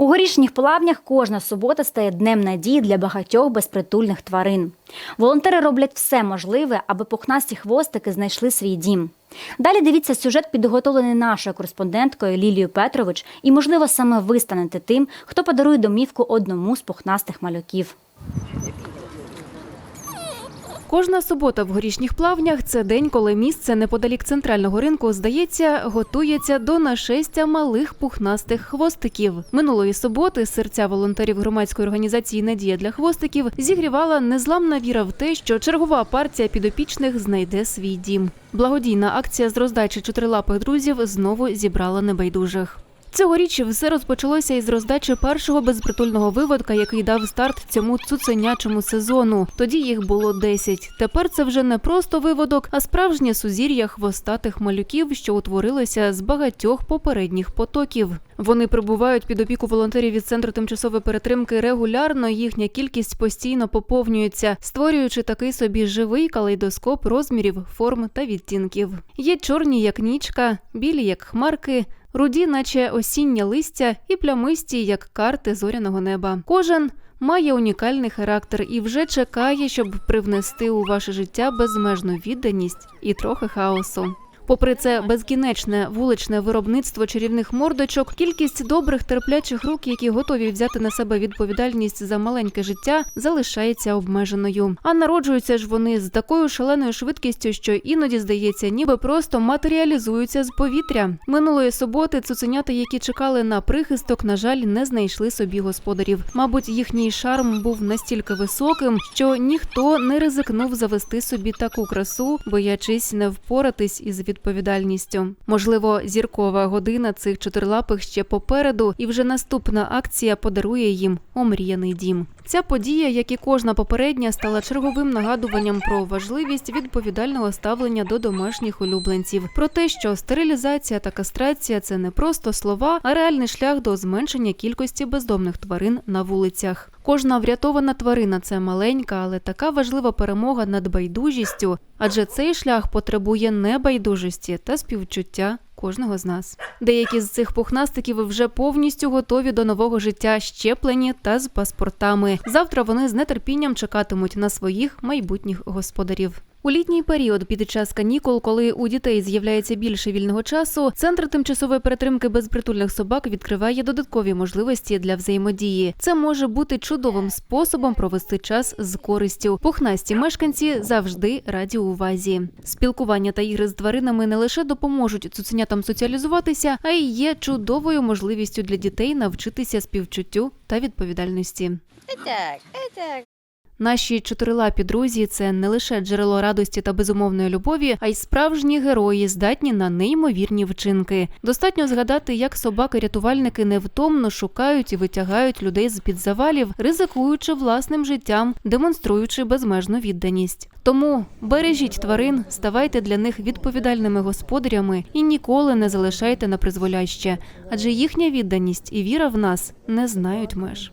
У горішніх плавнях кожна субота стає днем надії для багатьох безпритульних тварин. Волонтери роблять все можливе, аби пухнасті хвостики знайшли свій дім. Далі дивіться сюжет, підготовлений нашою кореспонденткою Лілією Петрович, і, можливо, саме ви станете тим, хто подарує домівку одному з пухнастих малюків. Кожна субота в горішніх плавнях це день, коли місце неподалік центрального ринку, здається, готується до нашестя малих пухнастих хвостиків. Минулої суботи серця волонтерів громадської організації Надія для хвостиків зігрівала незламна віра в те, що чергова партія підопічних знайде свій дім. Благодійна акція з роздачі чотирилапих друзів знову зібрала небайдужих. Цьогоріч все розпочалося із роздачі першого безпритульного виводка, який дав старт цьому цуценячому сезону. Тоді їх було 10. Тепер це вже не просто виводок, а справжнє сузір'я хвостатих малюків, що утворилося з багатьох попередніх потоків. Вони прибувають під опіку волонтерів від центру тимчасової перетримки регулярно. Їхня кількість постійно поповнюється, створюючи такий собі живий калейдоскоп розмірів, форм та відтінків. Є чорні, як нічка, білі, як хмарки. Руді, наче осіннє листя, і плямисті, як карти зоряного неба. Кожен має унікальний характер і вже чекає, щоб привнести у ваше життя безмежну відданість і трохи хаосу. Попри це безкінечне вуличне виробництво чарівних мордочок, кількість добрих терплячих рук, які готові взяти на себе відповідальність за маленьке життя, залишається обмеженою. А народжуються ж вони з такою шаленою швидкістю, що іноді здається, ніби просто матеріалізуються з повітря. Минулої суботи цуценята, які чекали на прихисток, на жаль, не знайшли собі господарів. Мабуть, їхній шарм був настільки високим, що ніхто не ризикнув завести собі таку красу, боячись не впоратись із відповідальністю. Можливо, зіркова година цих чотирилапих ще попереду, і вже наступна акція подарує їм омріяний дім. Ця подія, як і кожна попередня, стала черговим нагадуванням про важливість відповідального ставлення до домашніх улюбленців, про те, що стерилізація та кастрація це не просто слова, а реальний шлях до зменшення кількості бездомних тварин на вулицях. Кожна врятована тварина це маленька, але така важлива перемога над байдужістю, адже цей шлях потребує небайдужості та співчуття кожного з нас. Деякі з цих пухнастиків вже повністю готові до нового життя, щеплені та з паспортами. Завтра вони з нетерпінням чекатимуть на своїх майбутніх господарів. У літній період під час канікул, коли у дітей з'являється більше вільного часу, центр тимчасової перетримки безпритульних собак відкриває додаткові можливості для взаємодії. Це може бути чудовим способом провести час з користю. Пухнасті мешканці завжди раді увазі. Спілкування та ігри з тваринами не лише допоможуть цуценятам соціалізуватися, а й є чудовою можливістю для дітей навчитися співчуттю та відповідальності. Так, так. Наші чотирилапі друзі це не лише джерело радості та безумовної любові, а й справжні герої, здатні на неймовірні вчинки. Достатньо згадати, як собаки-рятувальники невтомно шукають і витягають людей з під завалів, ризикуючи власним життям, демонструючи безмежну відданість. Тому бережіть тварин, ставайте для них відповідальними господарями і ніколи не залишайте на призволяще, адже їхня відданість і віра в нас не знають меж.